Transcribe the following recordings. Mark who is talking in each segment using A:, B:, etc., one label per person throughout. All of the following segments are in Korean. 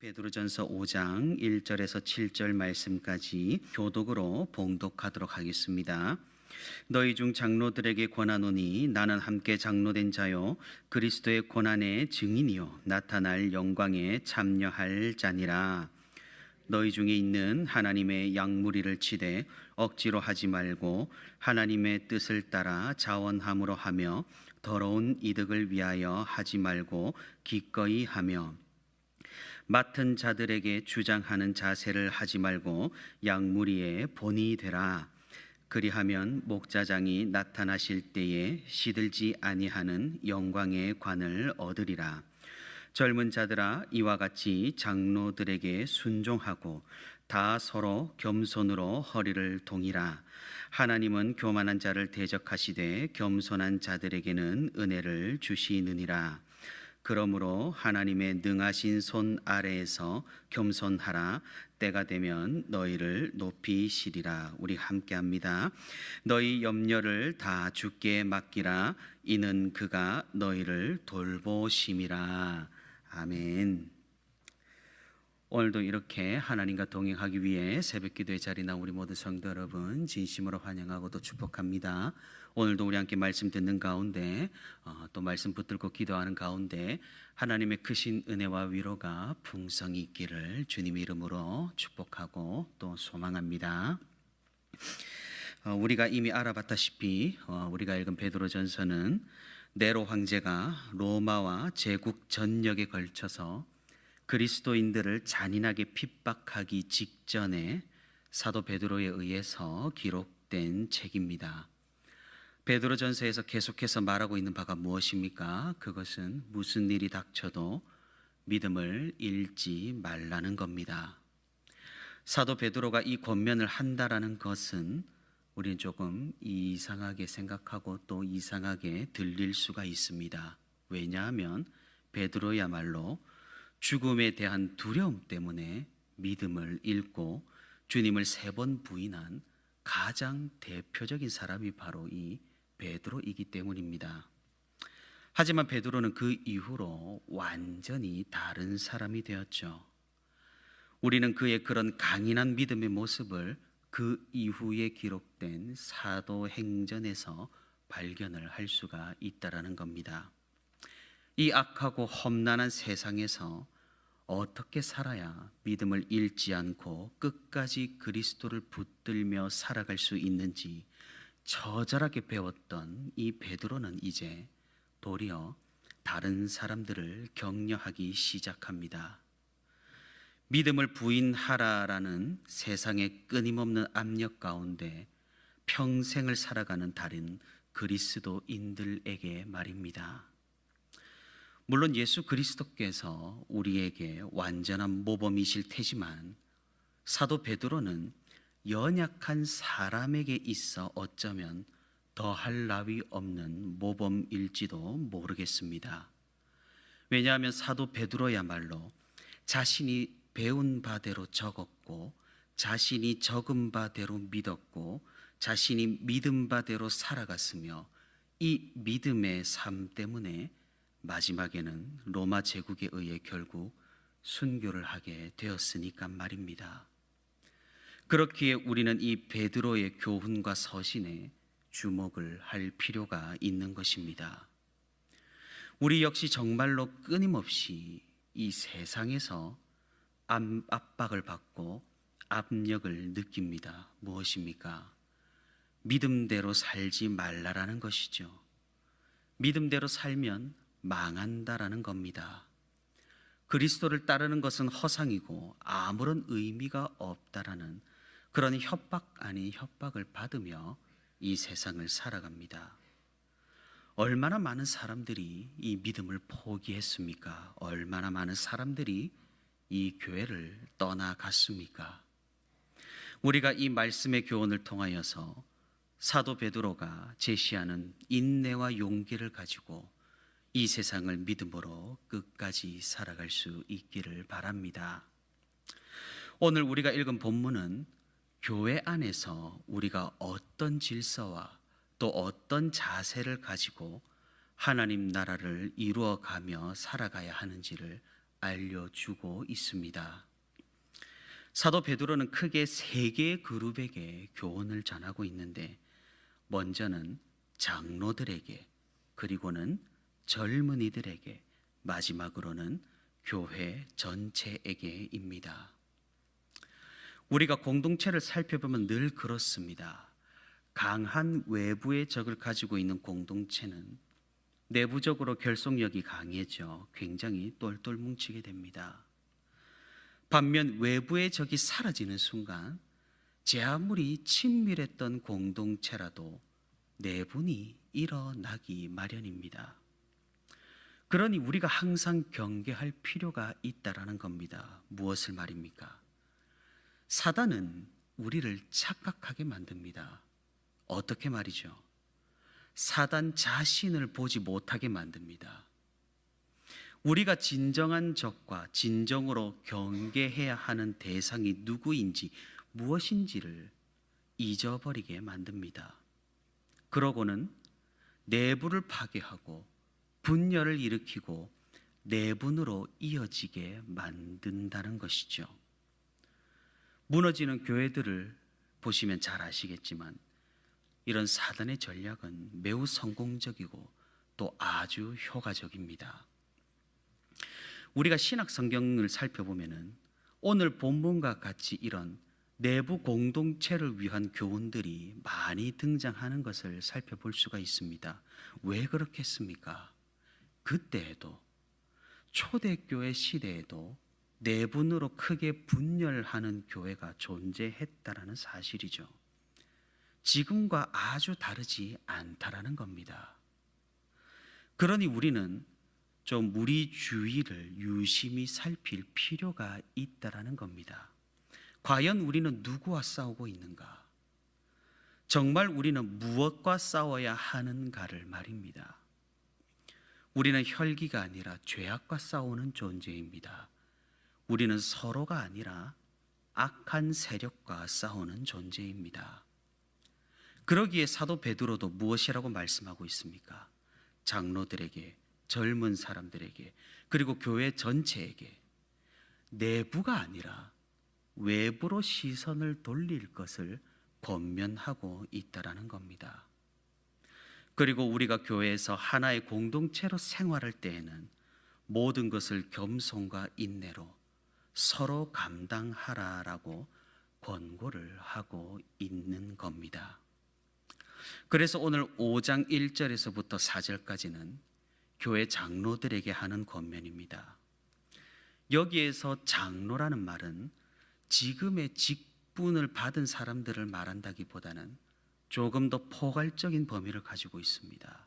A: 베드로전서 5장 1절에서 7절 말씀까지 교독으로 봉독하도록 하겠습니다. 너희 중 장로들에게 권하노니 나는 함께 장로된 자요 그리스도의 고난의 증인이요 나타날 영광에 참여할 자니라. 너희 중에 있는 하나님의 양무리를 치되 억지로 하지 말고 하나님의 뜻을 따라 자원함으로 하며 더러운 이득을 위하여 하지 말고 기꺼이 하며 맡은 자들에게 주장하는 자세를 하지 말고 양무리의 본이 되라. 그리하면 목자장이 나타나실 때에 시들지 아니하는 영광의 관을 얻으리라. 젊은 자들아 이와 같이 장로들에게 순종하고 다 서로 겸손으로 허리를 동이라. 하나님은 교만한 자를 대적하시되 겸손한 자들에게는 은혜를 주시느니라. 그러므로 하나님의 능하신 손 아래에서 겸손하라. 때가 되면 너희를 높이시리라. 우리 함께 합니다. 너희 염려를 다 주께 맡기라. 이는 그가 너희를 돌보심이라. 아멘 오늘도 이렇게 하나님과 동행하기 위해 새벽 기도의 자리 나 우리 모든 성도 여러분 진심으로 환영하고 또 축복합니다. 오늘도 우리 함께 말씀 듣는 가운데 어, 또 말씀 붙들고 기도하는 가운데 하나님의 크신 은혜와 위로가 풍성히 있기를 주님의 이름으로 축복하고 또 소망합니다. 어, 우리가 이미 알아봤다시피 어, 우리가 읽은 베드로전서는 네로 황제가 로마와 제국 전역에 걸쳐서 그리스도인들을 잔인하게 핍박하기 직전에 사도 베드로에 의해서 기록된 책입니다. 베드로전서에서 계속해서 말하고 있는 바가 무엇입니까? 그것은 무슨 일이 닥쳐도 믿음을 잃지 말라는 겁니다. 사도 베드로가 이 권면을 한다라는 것은 우리는 조금 이상하게 생각하고 또 이상하게 들릴 수가 있습니다. 왜냐하면 베드로야말로 죽음에 대한 두려움 때문에 믿음을 잃고 주님을 세 번 부인한 가장 대표적인 사람이 바로 이 베드로이기 때문입니다. 하지만 베드로는 그 이후로 완전히 다른 사람이 되었죠. 우리는 그의 그런 강인한 믿음의 모습을 그 이후에 기록된 사도행전에서 발견을 할 수가 있다라는 겁니다. 이 악하고 험난한 세상에서 어떻게 살아야 믿음을 잃지 않고 끝까지 그리스도를 붙들며 살아갈 수 있는지 처절하게 배웠던 이 베드로는 이제 도리어 다른 사람들을 격려하기 시작합니다. 믿음을 부인하라라는 세상의 끊임없는 압력 가운데 평생을 살아가는 다른 그리스도인들에게 말입니다. 물론 예수 그리스도께서 우리에게 완전한 모범이실 테지만 사도 베드로는 연약한 사람에게 있어 어쩌면 더할 나위 없는 모범일지도 모르겠습니다. 왜냐하면 사도 베드로야말로 자신이 배운 바대로 적었고 자신이 적은 바대로 믿었고 자신이 믿은 바대로 살아갔으며 이 믿음의 삶 때문에 마지막에는 로마 제국에 의해 결국 순교를 하게 되었으니까 말입니다. 그렇기에 우리는 이 베드로의 교훈과 서신에 주목을 할 필요가 있는 것입니다. 우리 역시 정말로 끊임없이 이 세상에서 압박을 받고 압력을 느낍니다. 무엇입니까? 믿음대로 살지 말라라는 것이죠. 믿음대로 살면 망한다라는 겁니다. 그리스도를 따르는 것은 허상이고 아무런 의미가 없다라는 그런 협박 아닌 협박을 받으며 이 세상을 살아갑니다. 얼마나 많은 사람들이 이 믿음을 포기했습니까? 얼마나 많은 사람들이 이 교회를 떠나갔습니까? 우리가 이 말씀의 교훈을 통하여서 사도 베드로가 제시하는 인내와 용기를 가지고 이 세상을 믿음으로 끝까지 살아갈 수 있기를 바랍니다. 오늘 우리가 읽은 본문은 교회 안에서 우리가 어떤 질서와 또 어떤 자세를 가지고 하나님 나라를 이루어 가며 살아가야 하는지를 알려주고 있습니다. 사도 베드로는 크게 세 개의 그룹에게 교훈을 전하고 있는데 먼저는 장로들에게 그리고는 젊은이들에게 마지막으로는 교회 전체에게입니다. 우리가 공동체를 살펴보면 늘 그렇습니다. 강한 외부의 적을 가지고 있는 공동체는 내부적으로 결속력이 강해져 굉장히 똘똘 뭉치게 됩니다. 반면 외부의 적이 사라지는 순간 제 아무리 친밀했던 공동체라도 내분이 일어나기 마련입니다. 그러니 우리가 항상 경계할 필요가 있다라는 겁니다. 무엇을 말입니까? 사단은 우리를 착각하게 만듭니다. 어떻게 말이죠? 사단 자신을 보지 못하게 만듭니다. 우리가 진정한 적과 진정으로 경계해야 하는 대상이 누구인지 무엇인지를 잊어버리게 만듭니다. 그러고는 내부를 파괴하고 분열을 일으키고 내분으로 이어지게 만든다는 것이죠. 무너지는 교회들을 보시면 잘 아시겠지만 이런 사단의 전략은 매우 성공적이고 또 아주 효과적입니다. 우리가 신학 성경을 살펴보면은 오늘 본문과 같이 이런 내부 공동체를 위한 교훈들이 많이 등장하는 것을 살펴볼 수가 있습니다. 왜 그렇겠습니까? 그때에도 초대교회 시대에도 내분으로 크게 분열하는 교회가 존재했다라는 사실이죠. 지금과 아주 다르지 않다라는 겁니다. 그러니 우리는 좀 우리 주위를 유심히 살필 필요가 있다라는 겁니다. 과연 우리는 누구와 싸우고 있는가? 정말 우리는 무엇과 싸워야 하는가를 말입니다. 우리는 혈기가 아니라 죄악과 싸우는 존재입니다. 우리는 서로가 아니라 악한 세력과 싸우는 존재입니다. 그러기에 사도 베드로도 무엇이라고 말씀하고 있습니까? 장로들에게, 젊은 사람들에게, 그리고 교회 전체에게 내부가 아니라 외부로 시선을 돌릴 것을 권면하고 있다라는 겁니다. 그리고 우리가 교회에서 하나의 공동체로 생활할 때에는 모든 것을 겸손과 인내로 서로 감당하라라고 권고를 하고 있는 겁니다. 그래서 오늘 5장 1절에서부터 4절까지는 교회 장로들에게 하는 권면입니다. 여기에서 장로라는 말은 지금의 직분을 받은 사람들을 말한다기보다는 조금 더 포괄적인 범위를 가지고 있습니다.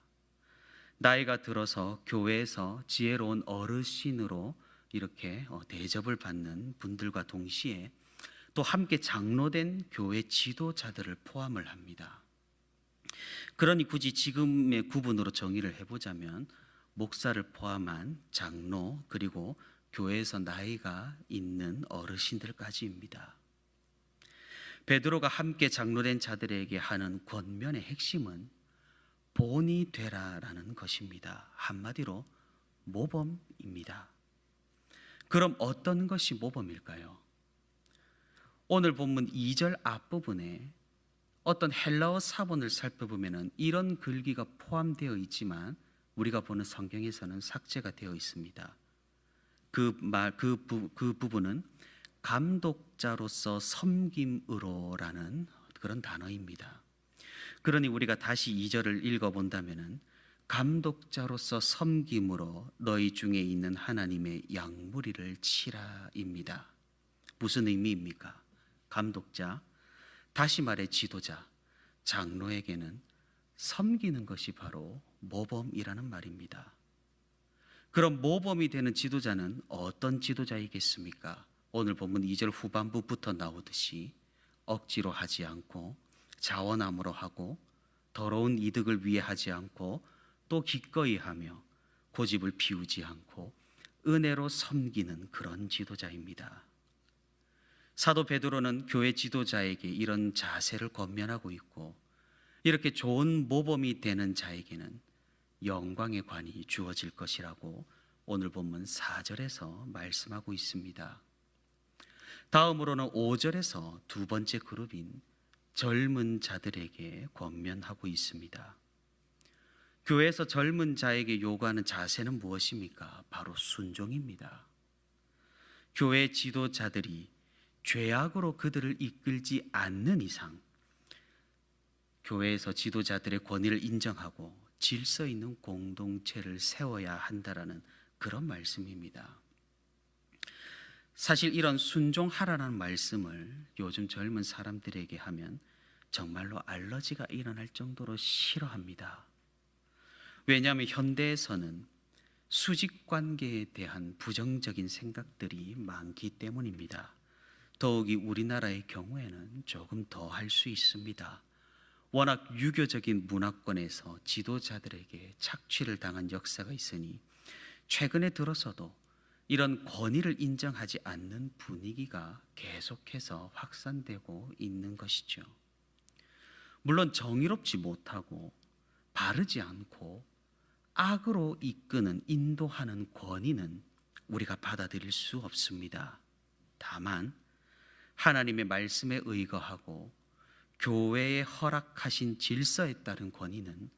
A: 나이가 들어서 교회에서 지혜로운 어르신으로 이렇게 어, 대접을 받는 분들과 동시에 또 함께 장로된 교회 지도자들을 포함을 합니다. 그러니 굳이 지금의 구분으로 정의를 해보자면 목사를 포함한 장로 그리고 교회에서 나이가 있는 어르신들까지입니다. 베드로가 함께 장로된 자들에게 하는 권면의 핵심은 본이 되라라는 것입니다. 한마디로 모범입니다. 그럼 어떤 것이 모범일까요? 오늘 본문 2절 앞부분에 어떤 헬라어 사본을 살펴보면 이런 글귀가 포함되어 있지만 우리가 보는 성경에서는 삭제가 되어 있습니다. 그 말, 그, 부, 그 부분은 감독자로서 섬김으로라는 그런 단어입니다. 그러니 우리가 다시 2절을 읽어본다면은 감독자로서 섬김으로 너희 중에 있는 하나님의 양무리를 치라입니다. 무슨 의미입니까? 감독자, 다시 말해 지도자, 장로에게는 섬기는 것이 바로 모범이라는 말입니다. 그럼 모범이 되는 지도자는 어떤 지도자이겠습니까? 오늘 본문 2절 후반부부터 나오듯이 억지로 하지 않고 자원함으로 하고 더러운 이득을 위해 하지 않고 또 기꺼이 하며 고집을 피우지 않고 은혜로 섬기는 그런 지도자입니다. 사도 베드로는 교회 지도자에게 이런 자세를 권면하고 있고 이렇게 좋은 모범이 되는 자에게는 영광의 관이 주어질 것이라고 오늘 본문 4절에서 말씀하고 있습니다. 다음으로는 5절에서 두 번째 그룹인 젊은 자들에게 권면하고 있습니다. 교회에서 젊은 자에게 요구하는 자세는 무엇입니까? 바로 순종입니다. 교회 지도자들이 죄악으로 그들을 이끌지 않는 이상 교회에서 지도자들의 권위를 인정하고 질서 있는 공동체를 세워야 한다라는 그런 말씀입니다. 사실 이런 순종하라는 말씀을 요즘 젊은 사람들에게 하면 정말로 알러지가 일어날 정도로 싫어합니다. 왜냐하면 현대에서는 수직 관계에 대한 부정적인 생각들이 많기 때문입니다. 더욱이 우리나라의 경우에는 조금 더 할 수 있습니다. 워낙 유교적인 문화권에서 지도자들에게 착취를 당한 역사가 있으니 최근에 들어서도 이런 권위를 인정하지 않는 분위기가 계속해서 확산되고 있는 것이죠. 물론 정의롭지 못하고 바르지 않고 악으로 이끄는 인도하는 권위는 우리가 받아들일 수 없습니다. 다만 하나님의 말씀에 의거하고 교회에 허락하신 질서에 따른 권위는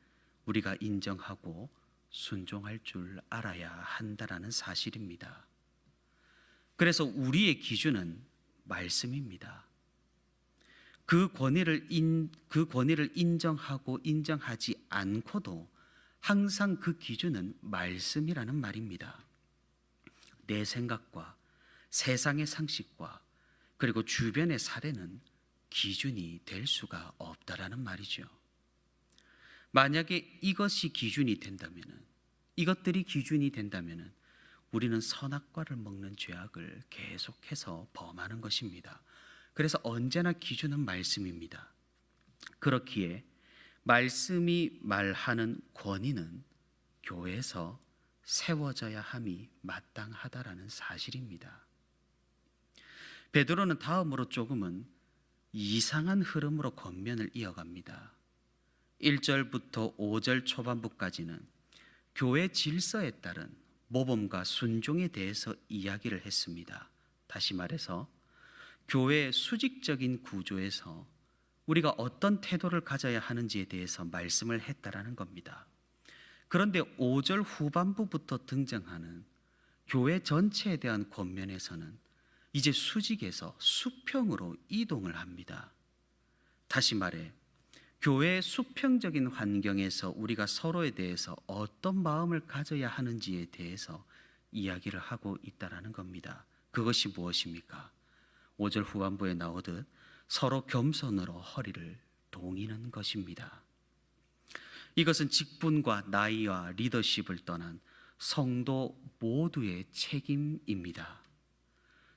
A: 우리가 인정하고 순종할 줄 알아야 한다라는 사실입니다. 그래서 우리의 기준은 말씀입니다. 그 권위를 인, 그 권위를 인정하고 인정하지 않고도 항상 그 기준은 말씀이라는 말입니다. 내 생각과 세상의 상식과 그리고 주변의 사례는 기준이 될 수가 없다라는 말이죠. 만약에 이것이 기준이 된다면은 이것들이 기준이 된다면은 우리는 선악과를 먹는 죄악을 계속해서 범하는 것입니다. 그래서 언제나 기준은 말씀입니다. 그렇기에 말씀이 말하는 권위는 교회에서 세워져야 함이 마땅하다라는 사실입니다. 베드로는 다음으로 조금은 이상한 흐름으로 권면을 이어갑니다. 1절부터 5절 초반부까지는 교회 질서에 따른 모범과 순종에 대해서 이야기를 했습니다. 다시 말해서 교회의 수직적인 구조에서 우리가 어떤 태도를 가져야 하는지에 대해서 말씀을 했다라는 겁니다. 그런데 5절 후반부부터 등장하는 교회 전체에 대한 권면에서는 이제 수직에서 수평으로 이동을 합니다. 다시 말해 교회의 수평적인 환경에서 우리가 서로에 대해서 어떤 마음을 가져야 하는지에 대해서 이야기를 하고 있다라는 겁니다. 그것이 무엇입니까? 5절 후반부에 나오듯 서로 겸손으로 허리를 동이는 것입니다. 이것은 직분과 나이와 리더십을 떠난 성도 모두의 책임입니다.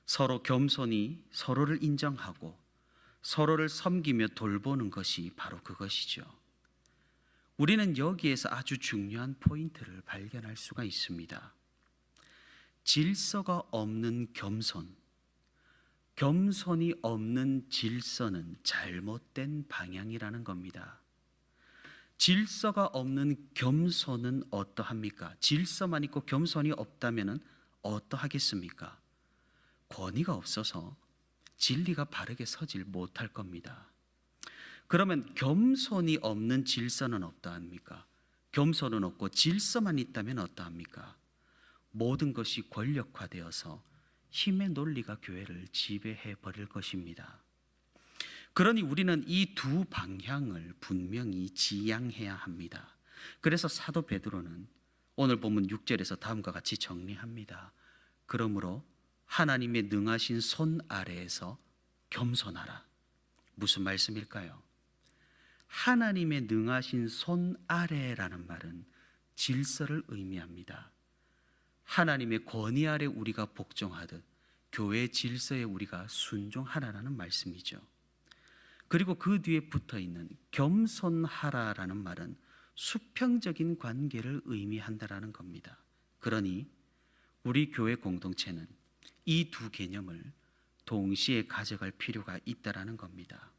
A: 서로 겸손히 서로를 인정하고 서로를 섬기며 돌보는 것이 바로 그것이죠. 우리는 여기에서 아주 중요한 포인트를 발견할 수가 있습니다. 질서가 없는 겸손, 겸손이 없는 질서는 잘못된 방향이라는 겁니다. 질서가 없는 겸손은 어떠합니까? 질서만 있고 겸손이 없다면 어떠하겠습니까? 권위가 없어서 진리가 바르게 서질 못할 겁니다. 그러면 겸손이 없는 질서는 어떠합니까? 겸손은 없고 질서만 있다면 어떠합니까? 모든 것이 권력화되어서 힘의 논리가 교회를 지배해 버릴 것입니다. 그러니 우리는 이 두 방향을 분명히 지향해야 합니다. 그래서 사도 베드로는 오늘 본문 6절에서 다음과 같이 정리합니다. 그러므로 하나님의 능하신 손 아래에서 겸손하라. 무슨 말씀일까요? 하나님의 능하신 손 아래라는 말은 질서를 의미합니다. 하나님의 권위 아래 우리가 복종하듯 교회 질서에 우리가 순종하라라는 말씀이죠. 그리고 그 뒤에 붙어 있는 겸손하라라는 말은 수평적인 관계를 의미한다라는 겁니다. 그러니 우리 교회 공동체는 이 두 개념을 동시에 가져갈 필요가 있다라는 겁니다.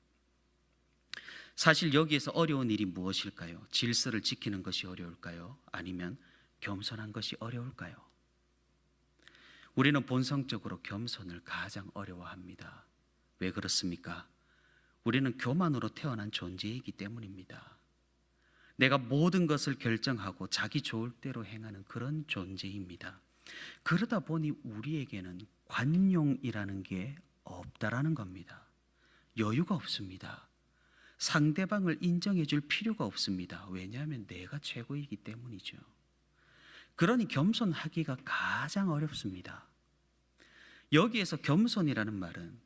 A: 사실 여기에서 어려운 일이 무엇일까요? 질서를 지키는 것이 어려울까요? 아니면 겸손한 것이 어려울까요? 우리는 본성적으로 겸손을 가장 어려워합니다. 왜 그렇습니까? 우리는 교만으로 태어난 존재이기 때문입니다. 내가 모든 것을 결정하고 자기 좋을 대로 행하는 그런 존재입니다. 그러다 보니 우리에게는 관용이라는 게 없다라는 겁니다. 여유가 없습니다. 상대방을 인정해 줄 필요가 없습니다. 왜냐하면 내가 최고이기 때문이죠. 그러니 겸손하기가 가장 어렵습니다. 여기에서 겸손이라는 말은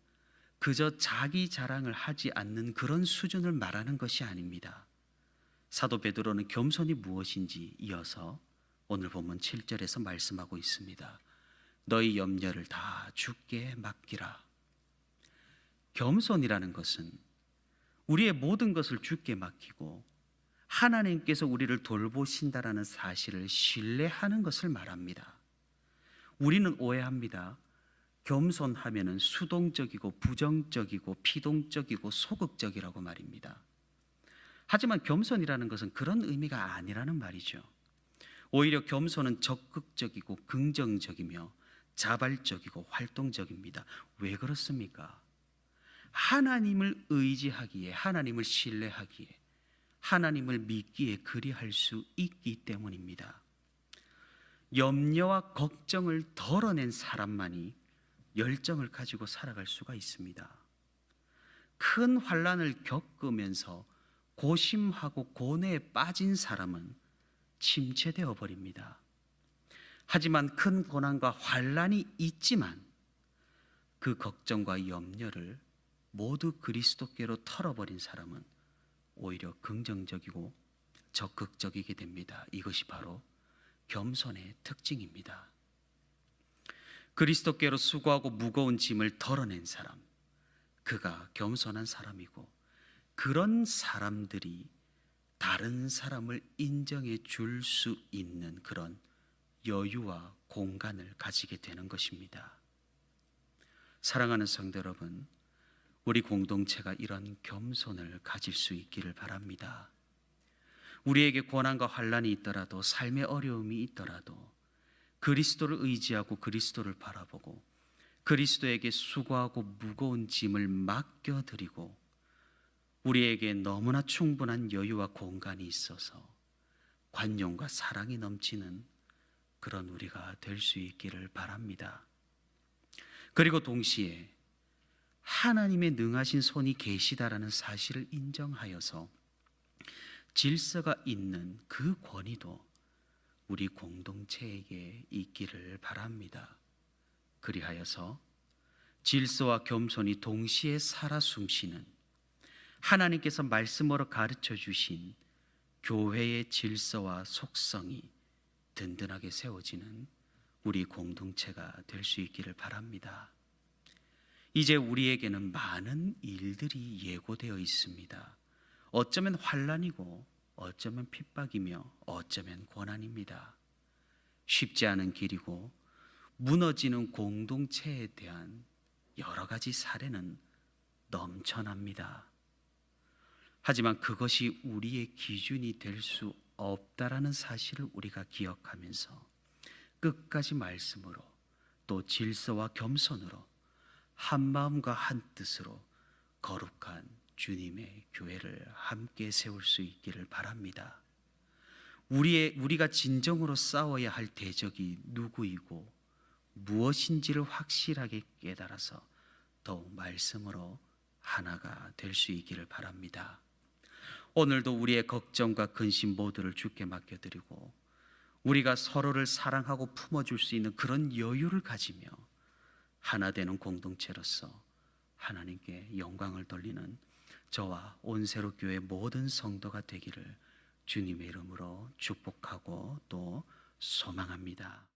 A: 그저 자기 자랑을 하지 않는 그런 수준을 말하는 것이 아닙니다. 사도 베드로는 겸손이 무엇인지 이어서 오늘 본문 7절에서 말씀하고 있습니다. 너희 염려를 다 주께 맡기라. 겸손이라는 것은 우리의 모든 것을 주께 맡기고 하나님께서 우리를 돌보신다라는 사실을 신뢰하는 것을 말합니다. 우리는 오해합니다. 겸손하면은 수동적이고 부정적이고 피동적이고 소극적이라고 말입니다. 하지만 겸손이라는 것은 그런 의미가 아니라는 말이죠. 오히려 겸손은 적극적이고 긍정적이며 자발적이고 활동적입니다. 왜 그렇습니까? 하나님을 의지하기에, 하나님을 신뢰하기에, 하나님을 믿기에 그리할 수 있기 때문입니다. 염려와 걱정을 덜어낸 사람만이 열정을 가지고 살아갈 수가 있습니다. 큰 환란을 겪으면서 고심하고 고뇌에 빠진 사람은 침체되어 버립니다. 하지만 큰 고난과 환란이 있지만 그 걱정과 염려를 모두 그리스도께로 털어버린 사람은 오히려 긍정적이고 적극적이게 됩니다. 이것이 바로 겸손의 특징입니다. 그리스도께로 수고하고 무거운 짐을 덜어낸 사람, 그가 겸손한 사람이고 그런 사람들이 다른 사람을 인정해 줄 수 있는 그런 여유와 공간을 가지게 되는 것입니다. 사랑하는 성도 여러분, 우리 공동체가 이런 겸손을 가질 수 있기를 바랍니다. 우리에게 고난과 환란이 있더라도 삶의 어려움이 있더라도 그리스도를 의지하고 그리스도를 바라보고 그리스도에게 수고하고 무거운 짐을 맡겨 드리고 우리에게 너무나 충분한 여유와 공간이 있어서 관용과 사랑이 넘치는 그런 우리가 될 수 있기를 바랍니다. 그리고 동시에 하나님의 능하신 손이 계시다라는 사실을 인정하여서 질서가 있는 그 권위도 우리 공동체에게 있기를 바랍니다. 그리하여서 질서와 겸손이 동시에 살아 숨쉬는 하나님께서 말씀으로 가르쳐 주신 교회의 질서와 속성이 든든하게 세워지는 우리 공동체가 될 수 있기를 바랍니다. 이제 우리에게는 많은 일들이 예고되어 있습니다. 어쩌면 환란이고 어쩌면 핍박이며 어쩌면 고난입니다. 쉽지 않은 길이고 무너지는 공동체에 대한 여러 가지 사례는 넘쳐납니다. 하지만 그것이 우리의 기준이 될 수 없다라는 사실을 우리가 기억하면서 끝까지 말씀으로 또 질서와 겸손으로 한 마음과 한 뜻으로 거룩한 주님의 교회를 함께 세울 수 있기를 바랍니다. 우리의 우리가 진정으로 싸워야 할 대적이 누구이고 무엇인지를 확실하게 깨달아서 더욱 말씀으로 하나가 될 수 있기를 바랍니다. 오늘도 우리의 걱정과 근심 모두를 주께 맡겨드리고 우리가 서로를 사랑하고 품어줄 수 있는 그런 여유를 가지며 하나 되는 공동체로서 하나님께 영광을 돌리는 저와 온세로 교회 모든 성도가 되기를 주님의 이름으로 축복하고 또 소망합니다.